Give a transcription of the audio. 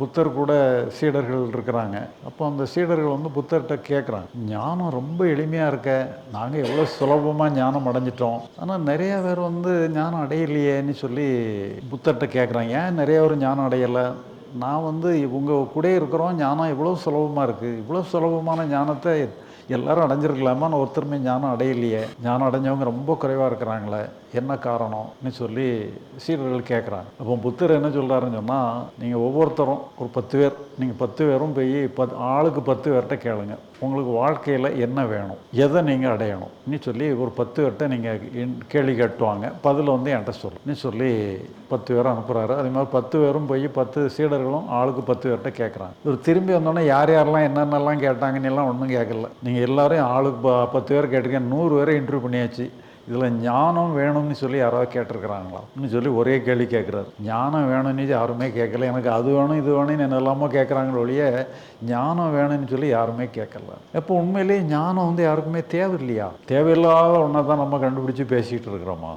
புத்தர் கூட சீடர்கள் இருக்கிறாங்க. அப்போ அந்த சீடர்கள் வந்து புத்தர்கிட்ட கேட்குறாங்க. ஞானம் ரொம்ப எளிமையாக இருக்க. நாங்கள் எவ்வளோ சுலபமாக ஞானம் அடைஞ்சிட்டோம். ஆனால் நிறைய பேர் வந்து ஞானம் அடையலையேன்னு சொல்லி புத்தர்கிட்ட கேட்குறாங்க. ஏன் நிறைய பேர் ஞானம் அடையலை? நான் வந்து உங்கள் கூட இருக்கிறோம். ஞானம் இவ்வளோ சுலபமாக இருக்குது இவ்வளோ சுலபமான ஞானத்தை எல்லாரும் அடைஞ்சிருக்கலாமான்னு ஒருத்தருமே ஞானம் அடையலையே. ஞானம் அடைஞ்சவங்க ரொம்ப குறைவாக இருக்கிறாங்களே. என்ன காரணம்னு சொல்லி சீடர்கள் கேட்குறாங்க அப்போ புத்தர் என்ன சொல்கிறாருன்னு சொன்னால் நீங்கள் ஒவ்வொருத்தரும் ஒரு பத்து பேர் நீங்கள் பத்து பேரும் போய் பத் ஆளுக்கு பத்து பேர்கிட்ட கேளுங்க. உங்களுக்கு வாழ்க்கையில் என்ன வேணும்? எதை நீங்கள் அடையணும்னு சொல்லி ஒரு பத்து பேர்கிட்ட நீங்கள் கேள்வி கேட்டுவாங்க. பதில் வந்து என்கிட்ட நீ சொல்லி பத்து பேரும் அனுப்புகிறாரு அதே மாதிரி பத்து பேரும் போய் பத்து சீடர்களும் ஆளுக்கு பத்து பேர்கிட்ட கேட்குறாங்க இவர் திரும்பி வந்தோடனே யார் யாரெல்லாம் என்னென்னலாம் கேட்டாங்கன்னு எல்லாம் ஒன்றும் கேட்கல நீங்கள் எல்லோரையும் ஆளுக்கு ப பத்து பேர் கேட்டிருக்கேன் நூறு பேரை இன்டர்வியூ பண்ணியாச்சு. இதில் ஞானம் வேணும்னு சொல்லி யாராவது கேட்டிருக்கிறாங்களான்னு சொல்லி ஒரே கேள்வி கேட்குறாரு. ஞானம் வேணும்னு யாருமே கேட்கல. எனக்கு அது வேணும் இது வேணும்னு என்னெல்லாமோ கேட்குறாங்களோ ஒழிய ஞானம் வேணும்னு சொல்லி யாருமே கேட்கல. எப்போ உண்மையிலேயே ஞானம் வந்து யாருக்குமே தேவையில்லையா? தேவையில்லாத ஒன்றை தான் நம்ம கண்டுபிடிச்சி பேசிகிட்டு இருக்கிறோமா?